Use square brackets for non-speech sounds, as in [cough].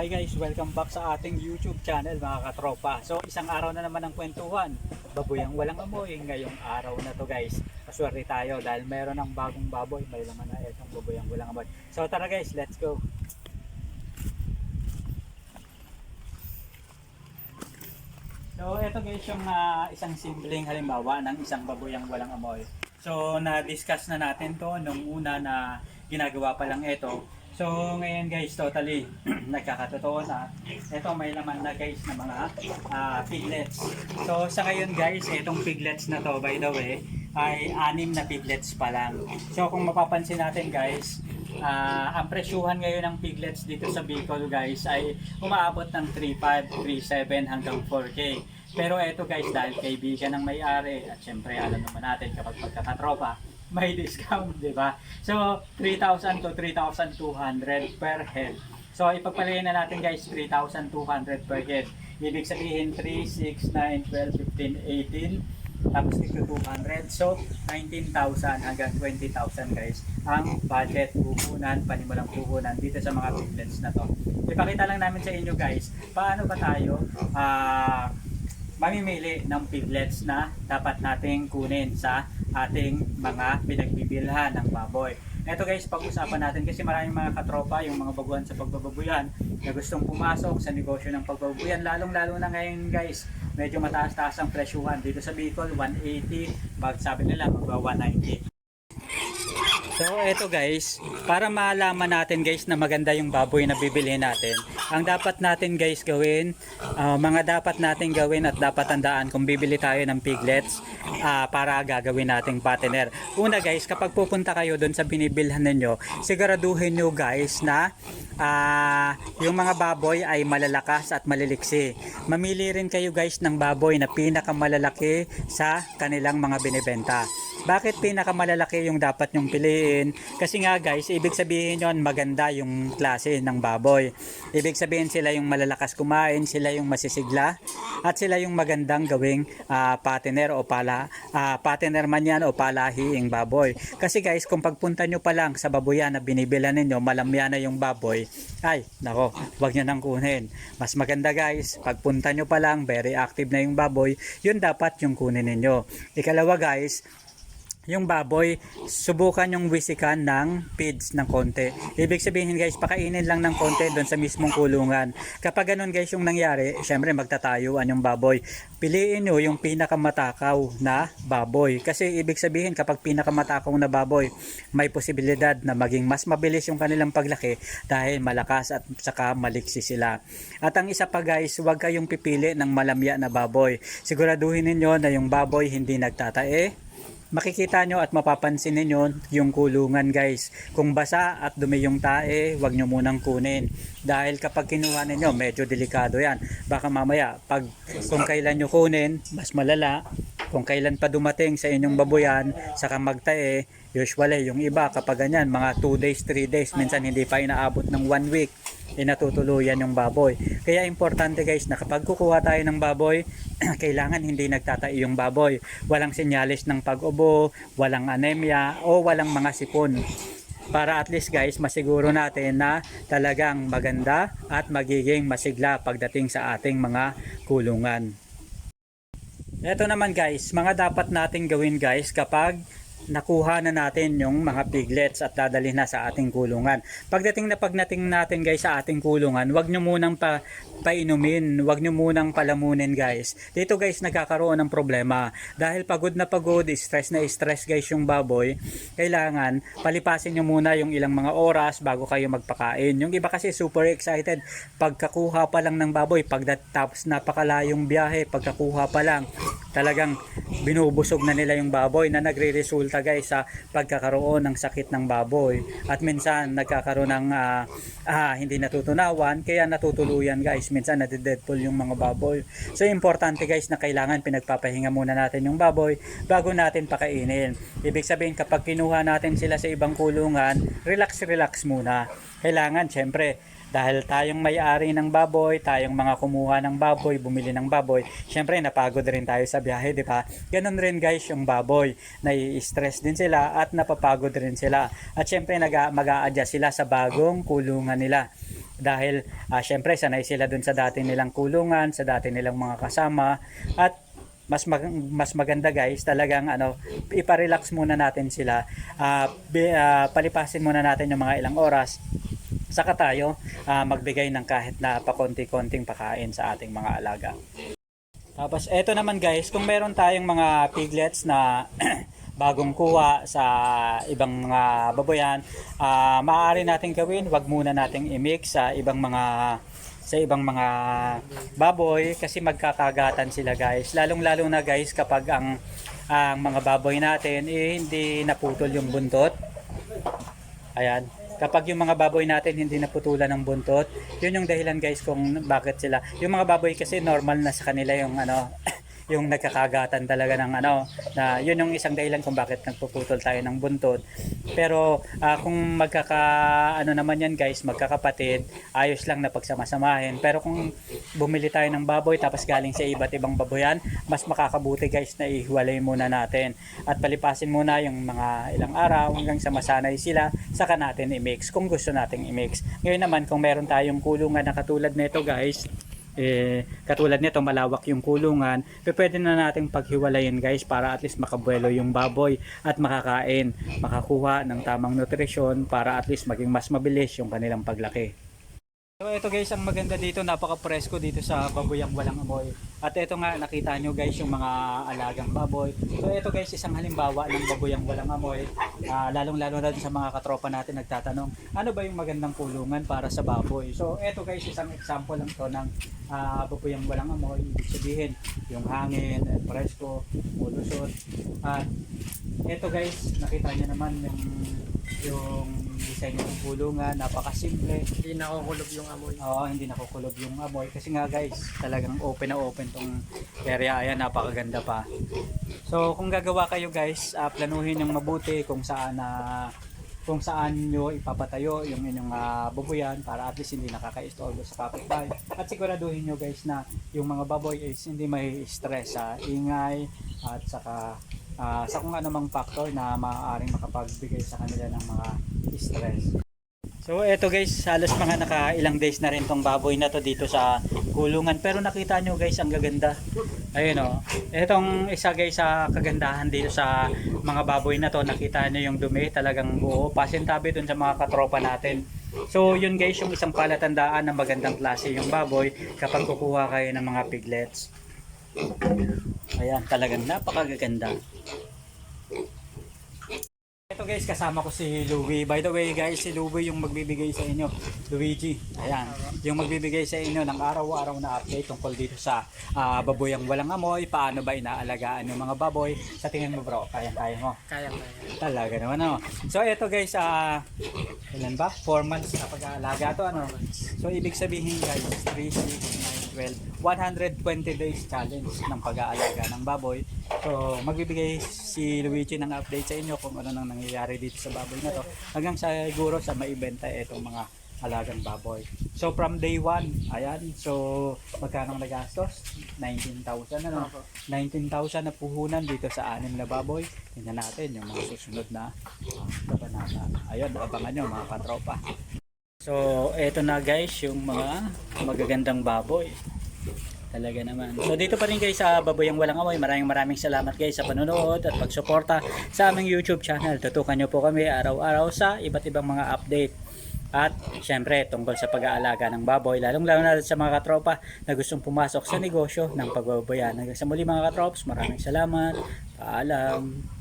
Okay guys, welcome back sa ating YouTube channel mga katropa. So isang araw na naman ng kwentuhan. Babuyang walang amoy ngayong araw na to guys. Paswerte tayo dahil meron ng bagong baboy. May laman na itong babuyang walang amoy. So tara guys, let's go. So ito guys yung ah, isang simpleng halimbawa ng isang baboyang walang amoy. So na-discuss na natin to nung una na ginagawa pa lang ito. So ngayon guys, totally [clears throat] nagkakatotoo na. Ito may laman na guys na mga ah, piglets. So sa ngayon guys, itong piglets na to by the way, ay anim na piglets pa lang. So kung mapapansin natin guys, ah, ang presyuhan ngayon ng piglets dito sa Bicol guys ay umaabot ng 3.5, 3.7 hanggang 4K. Pero eto guys, dahil kaibigan ng may-ari at syempre alam naman natin kapag magkakatropa, [laughs] may discount, di ba? So, 3,000 to 3,200 per head. So, ipagpalagay na natin guys, 3,200 per head. Ibig sabihin, 3, 6, 9, 12, 15, 18, tapos dito 200. So, 19,000 hanggang 20,000 guys ang budget puhunan, panimulang puhunan dito sa mga piglets na to. Ipakita lang namin sa inyo guys, paano ba tayo ah mamimili ng piglets na dapat nating kunin sa ating mga pinagbibilhan ng baboy. Ito guys, pag-usapan natin kasi maraming mga katropa, yung mga baguhan sa pagbababuyan na gustong pumasok sa negosyo ng pagbababuyan. Lalong-lalo na ngayon guys, medyo mataas-taas ang presyuhan. Dito sa Bicol, 180, pag sabi nila, magwa 190. So eto guys, para malaman natin guys na maganda yung baboy na bibilihin natin, ang dapat natin guys gawin, ah, mga dapat natin gawin at dapat tandaan kung bibili tayo ng piglets ah, para gagawin nating partner. Una guys, kapag pupunta kayo doon sa binibilhan ninyo, siguraduhin nyo guys na ah, yung mga baboy ay malalakas at maliliksi. Mamili rin kayo guys ng baboy na pinakamalalaki sa kanilang mga binibenta. Bakit pinakamalalaki yung dapat nyong piliin? Kasi nga guys, ibig sabihin yon maganda yung klase ng baboy. Ibig sabihin sila yung malalakas kumain, sila yung masisigla, at sila yung magandang gawing ah, partner o pala, ah, partner man yan o palahiing baboy. Kasi guys, kung pagpunta nyo pa lang sa baboyan na binibilan ninyo, malamya na yung baboy, ay, nako, wag nyo nang kunin. Mas maganda guys, pagpunta nyo pa lang, very active na yung baboy, yun dapat yung kunin ninyo. Ikalawa guys, yung baboy, subukan yung wisikan ng feeds ng konti. Ibig sabihin guys, pakainin lang ng konti doon sa mismong kulungan. Kapag ganun guys yung nangyari, syempre magtatayuan yung baboy. Piliin nyo yung pinakamatakaw na baboy. Kasi ibig sabihin kapag pinakamatakaw na baboy, may posibilidad na maging mas mabilis yung kanilang paglaki dahil malakas at saka maliksi sila. At ang isa pa guys, huwag kayong pipili ng malamya na baboy. Siguraduhin ninyo na yung baboy hindi nagtatae, makikita nyo at mapapansin ninyo yung kulungan guys. Kung basa at dumi yung tae, wag nyo munang kunin. Dahil kapag kinuha ninyo, medyo delikado yan. Baka mamaya, pag kung kailan nyo kunin, mas malala. Kung kailan pa dumating sa inyong baboyan, saka magtae, usually yung iba kapag ganyan, mga 2 days, 3 days, minsan hindi pa inaabot ng 1 week, eh yung baboy. Kaya importante guys na kapag kukuha tayo ng baboy, [clears throat] kailangan hindi nagtatai yung baboy. Walang senyalis ng pag-ubo, walang anemia, o walang mga sipon. Para at least guys, masiguro natin na talagang maganda at magiging masigla pagdating sa ating mga kulungan. Ito naman guys, mga dapat nating gawin guys kapag nakuha na natin yung mga piglets at dadalhin na sa ating kulungan. Pagdating na pagdating natin guys sa ating kulungan, wag nyo munang pa, painumin, wag nyo munang palamunin guys. Dito guys nagkakaroon ng problema. Dahil pagod na pagod, stress na stress guys yung baboy, kailangan palipasin nyo muna yung ilang mga oras bago kayo magpakain. Yung iba kasi super excited pagkakuha pa lang ng baboy, pagdatapos napakalayong biyahe, pagkakuha pa lang, talagang binubusog na nila yung baboy na nagre-resulta guys sa pagkakaroon ng sakit ng baboy. At minsan nagkakaroon ng ah, ah, hindi natutunawan kaya natutuluyan guys. Minsan nadideadpool yung mga baboy. So importante guys na kailangan pinagpapahinga muna natin yung baboy bago natin pakainin. Ibig sabihin kapag kinuha natin sila sa ibang kulungan relax relax muna. Kailangan syempre dahil tayong may-ari ng baboy, tayong mga kumuha ng baboy, bumili ng baboy, syempre napagod rin tayo sa biyahe, di ba? Ganon rin guys yung baboy, nai-stress din sila at napapagod rin sila. At syempre nag mag adjust sila sa bagong kulungan nila. dahil ah, syempre sanay sila dun sa dati nilang kulungan, sa dati nilang mga kasama at mas mag- mas maganda guys talagang ano iparelax muna natin sila Ah, bi- ah, palipasin muna natin yung mga ilang oras saka tayo ah, magbigay ng kahit na pakonti-konting pakain sa ating mga alaga. Tapos eto naman guys kung meron tayong mga piglets na [clears throat] bagong kuha sa ibang mga baboyan ah, maaari natin gawin. Wag muna nating i-mix sa ibang mga sa ibang mga baboy kasi magkakagatan sila guys. Lalong lalo na guys kapag ang ang mga baboy natin eh, hindi naputol yung buntot. Ayan kapag yung mga baboy natin hindi naputulan ng buntot yun yung dahilan guys kung bakit sila yung mga baboy kasi normal na sa kanila yung ano yung nagkakagatan talaga ng ano na yun yung isang dahilan kung bakit nagpuputol tayo ng buntot pero ah, kung magkaka ano naman yan guys magkakapatid ayos lang na pagsamasamahin. Pero kung bumili tayo ng baboy tapos galing sa iba't ibang baboyan mas makakabuti guys na ihiwalay muna natin. At palipasin muna yung mga ilang araw hanggang sa masanay sila saka natin i-mix kung gusto nating i-mix. Ngayon naman kung meron tayong kulungan na katulad nito guys eh, katulad nito malawak yung kulungan pwede na nating paghiwalayin guys para at least makabuelo yung baboy at makakain makakuha ng tamang nutrisyon para at least maging mas mabilis yung kanilang paglaki So ito guys, ang maganda dito, napaka-presko dito sa baboyang walang amoy. At ito nga, nakita nyo guys yung mga alagang baboy. So ito guys, isang halimbawa ng baboyang walang amoy. Ah, lalong-lalo na sa mga katropa natin nagtatanong, ano ba yung magandang kulungan para sa baboy? So ito guys, isang example lang to ng ah, baboyang walang amoy. Ibig sabihin, yung hangin, eh, presko, mulusot. At ito guys, nakita nyo naman yung yung design ng kulungan, napakasimple. Hindi nakukulob yung amoy. Oo, hindi nakukulob yung amoy. Kasi nga guys, talagang open na open tong area. Ayan, napakaganda pa. So, kung gagawa kayo guys, ah, planuhin yung mabuti kung saan na kung saan nyo ipapatayo yung inyong ah, baboyan para at least hindi nakaka-istorbo sa kapitbahay. At siguraduhin nyo guys na yung mga baboy is hindi may stress sa ingay at saka ah, sa kung anumang factor na maaaring makapagbigay sa kanila ng mga stress. So eto guys, halos mga naka ilang days na rin tong baboy na to dito sa kulungan. Pero nakita nyo guys, ang gaganda. Ayun o. Etong isa guys sa kagandahan dito sa mga baboy na to, nakita nyo yung dumi, talagang buo. Pasintabi dun sa mga katropa natin. So yun guys, yung isang palatandaan ng magandang klase yung baboy kapag kukuha kayo ng mga piglets. Ayan, talagang napakagaganda. Ito guys, kasama ko si Louie. By the way guys, si Louie yung magbibigay sa inyo. Luigi, ayan. Yung magbibigay sa inyo ng araw-araw na update tungkol dito sa ah, baboyang walang amoy, paano ba inaalagaan yung mga baboy. Sa tingin mo bro, kaya-kaya mo. Kaya kaya. Talaga naman ano. So ito guys, ah ilan ba? 4 months na pag-aalaga to ano. So ibig sabihin guys, 3, 6, 9, 12, 120 days challenge ng pag-aalaga ng baboy. So magbibigay si Luigi ng update sa inyo kung ano nang nangyayari dito sa baboy na to. Hanggang sa siguro sa maibenta itong mga alagang baboy. So from day 1, ayan. So magkano nagastos? 19,000 ano? 19,000 na puhunan dito sa anim na baboy. Tingnan natin yung mga susunod na uh, kabanata. Ayun, abangan nyo mga katropa. So, eto na guys, yung mga magagandang baboy. Talaga naman. So dito pa rin guys sa Baboyang Walang Amoy. Maraming maraming salamat guys sa panonood at pagsuporta sa aming YouTube channel. Tutukan nyo po kami araw-araw sa iba't ibang mga update. At syempre tungkol sa pag-aalaga ng baboy, lalong lalo na sa mga katropa na gustong pumasok sa negosyo ng pagbabayan. Hanggang sa muli mga katrops, maraming salamat. Paalam.